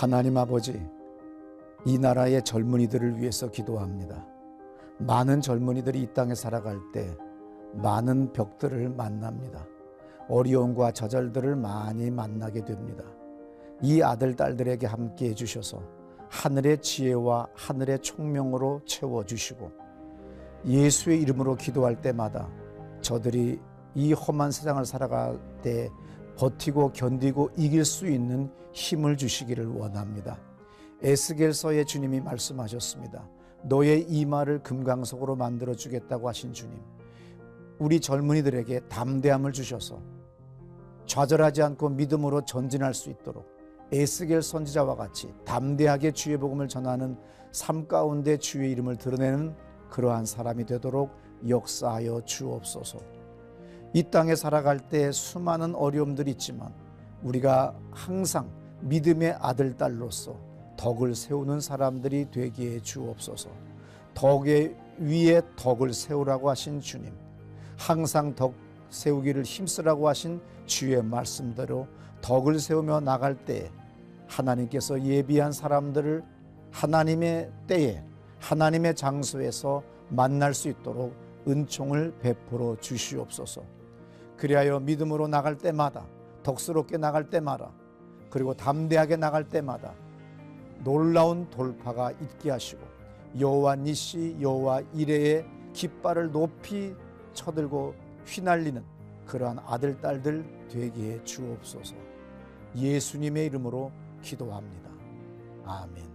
하나님 아버지, 이 나라의 젊은이들을 위해서 기도합니다. 많은 젊은이들이 이 땅에 살아갈 때 많은 벽들을 만납니다. 어려움과 저절들을 많이 만나게 됩니다. 이 아들, 딸들에게 함께 해주셔서 하늘의 지혜와 하늘의 총명으로 채워주시고 예수의 이름으로 기도할 때마다 저들이 이 험한 세상을 살아갈 때 버티고 견디고 이길 수 있는 힘을 주시기를 원합니다. 에스겔서에 주님이 말씀하셨습니다. 너의 이마를 금강석으로 만들어 주겠다고 하신 주님. 우리 젊은이들에게 담대함을 주셔서 좌절하지 않고 믿음으로 전진할 수 있도록 에스겔 선지자와 같이 담대하게 주의 복음을 전하는 삶 가운데 주의 이름을 드러내는 그러한 사람이 되도록 역사하여 주옵소서. 이 땅에 살아갈 때 수많은 어려움들이 있지만 우리가 항상 믿음의 아들 딸로서 덕을 세우는 사람들이 해 주옵소서. 덕의 위에 덕을 세우라고 하신 주님. 항상 덕 세우기를 힘쓰라고 하신 주의 말씀대로 덕을 세우며 나갈 때 하나님께서 예비한 사람들을 하나님의 때에 하나님의 장소에서 만날 수 있도록 은총을 베풀어 주시옵소서. 그리하여 믿음으로 나갈 때마다 덕스럽게 나갈 때마다 그리고 담대하게 나갈 때마다 놀라운 돌파가 있게 하시고 여호와 니시 여호와 이레의 깃발을 높이 쳐들고 휘날리는 그러한 아들 딸들 되게 주옵소서. 예수님의 이름으로 기도합니다. 아멘.